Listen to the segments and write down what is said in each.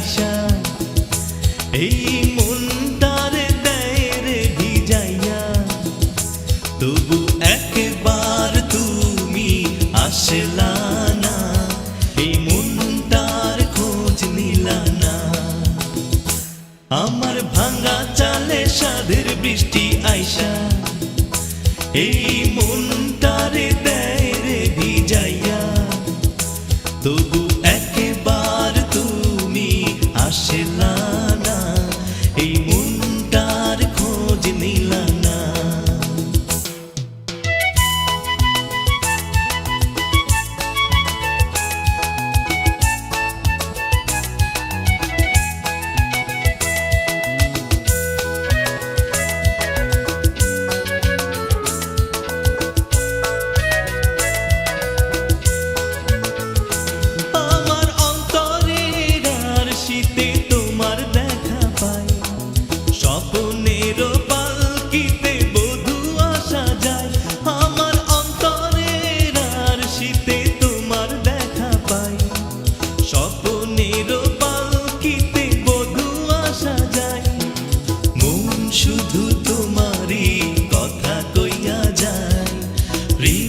আইসা তুমি আসলা না, এই মন খোঁজ নিলা আমার ভাঙা চালে সাধের বৃষ্টি আইসা, এই মন Rushing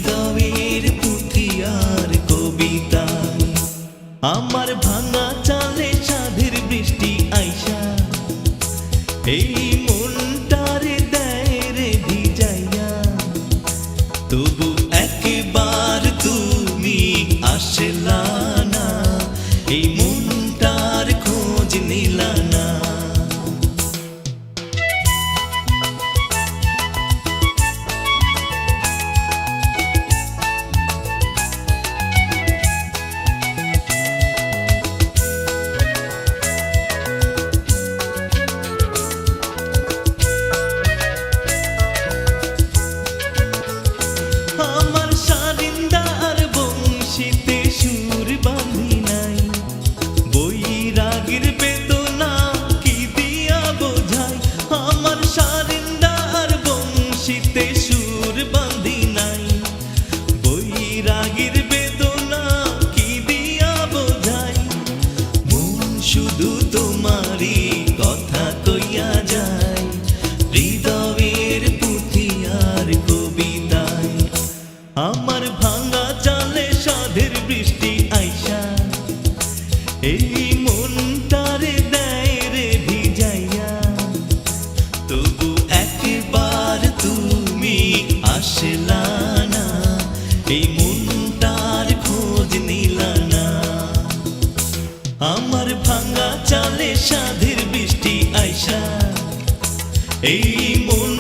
হৃদয়ের পুঁথি আর কবিতা। আমার ভাঙা চালে চাঁদের বৃষ্টি আইসা। এই তবু একবার তুমি আসলা না, এই মনটার খোঁজ নিলা না। আমার ভাঙা চালে সাধের বৃষ্টি আইসা, এই মন